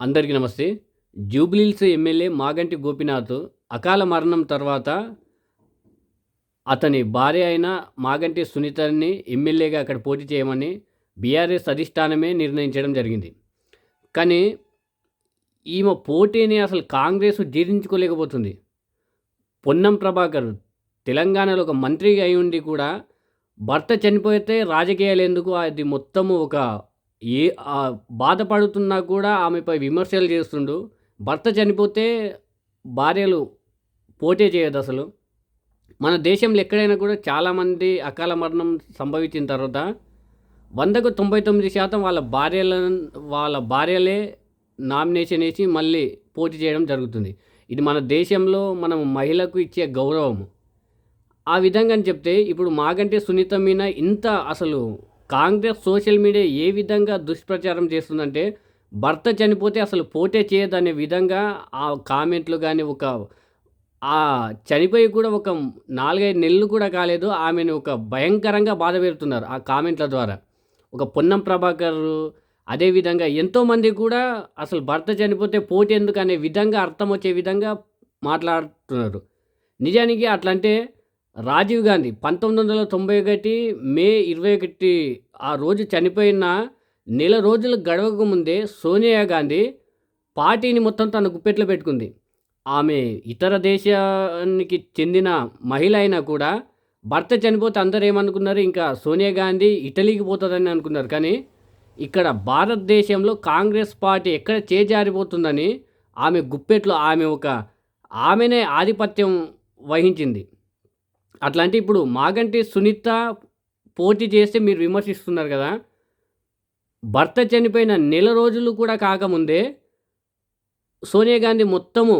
అందరికీ నమస్తే. జూబ్లీల్స్ ఎమ్మెల్యే మాగంటి గోపినాథ్ అకాల మరణం తర్వాత అతని భార్య అయిన మాగంటి సునీతని ఎమ్మెల్యేగా అక్కడ పోటీ చేయమని బీఆర్ఎస్ అధిష్టానమే నిర్ణయించడం జరిగింది. కానీ ఈమె పోటీని అసలు కాంగ్రెస్ జీర్ణించుకోలేకపోతుంది. పొన్నం ప్రభాకర్ తెలంగాణలో ఒక మంత్రిగా అయి ఉండి కూడా భర్త చనిపోతే రాజకీయాలు ఎందుకు? అది మొత్తము ఒక ఏ బాధపడుతున్నా కూడా ఆమెపై విమర్శలు చేస్తుండు. భర్త చనిపోతే భార్యలు పోటీ చేయదు అసలు. మన దేశంలో ఎక్కడైనా కూడా చాలామంది అకాల మరణం సంభవించిన తర్వాత వందకు తొంభై తొమ్మిది శాతం వాళ్ళ భార్యల వాళ్ళ భార్యలే నామినేషన్ వేసి మళ్ళీ పోటీ చేయడం జరుగుతుంది. ఇది మన దేశంలో మనం మహిళకు ఇచ్చే గౌరవం ఆ విధంగా అని చెప్తే ఇప్పుడు మాగంటే సున్నితమైన మీద ఇంత అసలు కాంగ్రెస్ సోషల్ మీడియా ఏ విధంగా దుష్ప్రచారం చేస్తుందంటే భర్త చనిపోతే అసలు పోటే చేయదనే విధంగా ఆ కామెంట్లు కానీ ఒక ఆ చనిపోయి కూడా ఒక నాలుగైదు నెలలు కూడా కాలేదు ఆమెను ఒక భయంకరంగా బాధ పెడుతున్నారు ఆ కామెంట్ల ద్వారా. ఒక పొన్నం ప్రభాకర్ అదేవిధంగా ఎంతోమంది కూడా అసలు భర్త చనిపోతే పోటీ ఎందుకు అనే విధంగా అర్థం వచ్చే విధంగా మాట్లాడుతున్నారు. నిజానికి అట్లంటే రాజీవ్ గాంధీ పంతొమ్మిది వందల తొంభై ఒకటి మే ఇరవై ఒకటి ఆ రోజు చనిపోయిన నెల రోజులు గడవక ముందే సోనియా గాంధీ పార్టీని మొత్తం తన గుప్పెట్లో పెట్టుకుంది. ఆమె ఇతర దేశానికి చెందిన మహిళ అయినా కూడా భర్త చనిపోతే అందరూ ఏమనుకున్నారు? ఇంకా సోనియా గాంధీ ఇటలీకి పోతుందని అనుకున్నారు. కానీ ఇక్కడ భారతదేశంలో కాంగ్రెస్ పార్టీ ఎక్కడ చేజారిపోతుందని ఆమె గుప్పెట్లో ఆమె ఒక ఆమెనే ఆధిపత్యం వహించింది. అట్లాంటి ఇప్పుడు మాగంటి సునీత పోటీ చేస్తే మీరు విమర్శిస్తున్నారు కదా భర్త చనిపోయిన నెల రోజులు కూడా కాకముందే సోనియా గాంధీ మొత్తము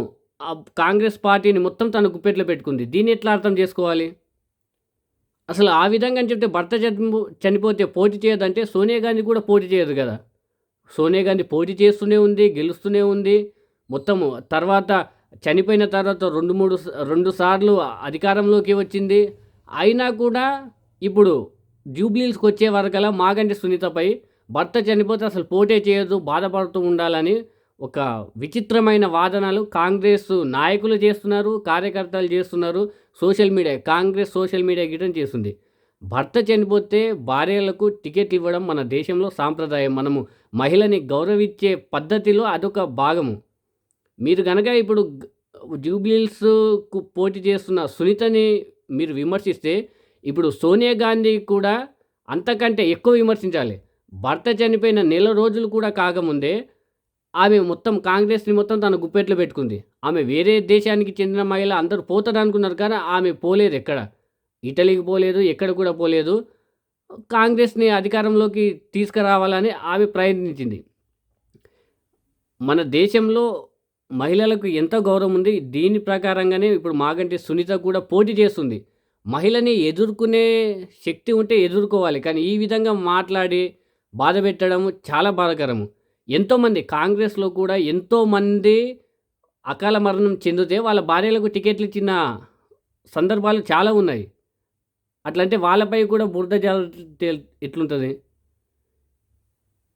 కాంగ్రెస్ పార్టీని మొత్తం తన గుప్పెట్లో పెట్టుకుంది. దీన్ని ఎట్లా అర్థం చేసుకోవాలి? అసలు ఆ విధంగా అని చెప్తే భర్త చనిపోతే పోటీ చేయదంటే సోనియా గాంధీ కూడా పోటీ చేయదు కదా. సోనియా గాంధీ పోటీ చేస్తూనే ఉంది గెలుస్తూనే ఉంది. మొత్తము తర్వాత చనిపోయిన తర్వాత రెండు మూడు రెండు సార్లు అధికారంలోకి వచ్చింది. అయినా కూడా ఇప్పుడు జూబ్లీస్కి వచ్చే వరకలా మాగంటి సునీతపై భర్త చనిపోతే అసలు పోటీ చేయదు బాధపడుతూ ఉండాలని ఒక విచిత్రమైన వాదనలు కాంగ్రెస్ నాయకులు చేస్తున్నారు కార్యకర్తలు చేస్తున్నారు social media Congress social media గిటం చేస్తుంది. భర్త చనిపోతే భార్యలకు టికెట్ ఇవ్వడం మన దేశంలో సాంప్రదాయం. మనము మహిళని గౌరవించే పద్ధతిలో అదొక భాగము. మీరు కనుక ఇప్పుడు జూబ్లీస్కు పోటీ చేస్తున్న సునీతని మీరు విమర్శిస్తే ఇప్పుడు సోనియా గాంధీ కూడా అంతకంటే ఎక్కువ విమర్శించాలి. భర్త చనిపోయిన నెల రోజులు కూడా కాకముందే ఆమె మొత్తం కాంగ్రెస్ని మొత్తం తన గుప్పెట్లో పెట్టుకుంది. ఆమె వేరే దేశానికి చెందిన మహిళ అందరూ పోతారు అనుకున్నారు కానీ ఆమె పోలేదు ఎక్కడ? ఇటలీకి పోలేదు ఎక్కడ కూడా పోలేదు. కాంగ్రెస్ని అధికారంలోకి తీసుకురావాలని ఆమె ప్రయత్నించింది. మన దేశంలో మహిళలకు ఎంత గౌరవం ఉంది. దీని ప్రకారంగానే ఇప్పుడు మాగంటి సునీత కూడా పోటీ చేస్తుంది. మహిళని ఎదుర్కొనే శక్తి ఉంటే ఎదుర్కోవాలి. కానీ ఈ విధంగా మాట్లాడి బాధ పెట్టడం చాలా బాధకరము. ఎంతోమంది కాంగ్రెస్లో కూడా ఎంతోమంది అకాల మరణం చెందితే వాళ్ళ భార్యలకు టికెట్లు ఇచ్చిన సందర్భాలు చాలా ఉన్నాయి. అట్లంటే వాళ్ళపై కూడా బురద జాల ఎట్లుంటుంది?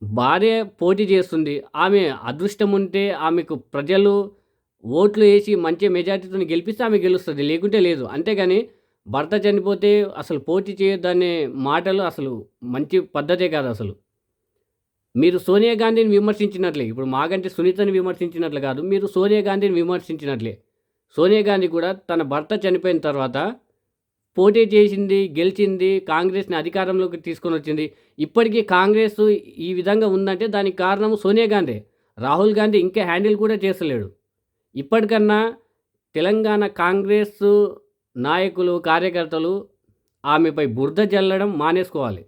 భార్య పోటీ చేస్తుంది. ఆమె అదృష్టం ఉంటే ఆమెకు ప్రజలు ఓట్లు వేసి మంచి మెజార్టీతో గెలిపిస్తే ఆమె గెలుస్తుంది. లేకుంటే లేదు. అంతేగాని భర్త చనిపోతే అసలు పోటీ చేయొద్దనే మాటలు అసలు మంచి పద్ధతే కాదు అసలు. మీరు సోనియా గాంధీని విమర్శించినట్లే. ఇప్పుడు మాగంటి సునీతని విమర్శించినట్లు కాదు. మీరు సోనియా గాంధీని విమర్శించినట్లే. సోనియా గాంధీ కూడా తన భర్త చనిపోయిన తర్వాత పోటీ చేసింది గెలిచింది కాంగ్రెస్ని అధికారంలోకి తీసుకొని వచ్చింది. ఇప్పటికీ కాంగ్రెస్ ఈ విధంగా ఉందంటే దానికి కారణం సోనియా గాంధీ. రాహుల్ గాంధీ ఇంకా హ్యాండిల్ కూడా చేస్తలేడు. ఇప్పటికన్నా తెలంగాణ కాంగ్రెస్ నాయకులు కార్యకర్తలు ఆమెపై బురద జల్లడం మానేసుకోవాలి.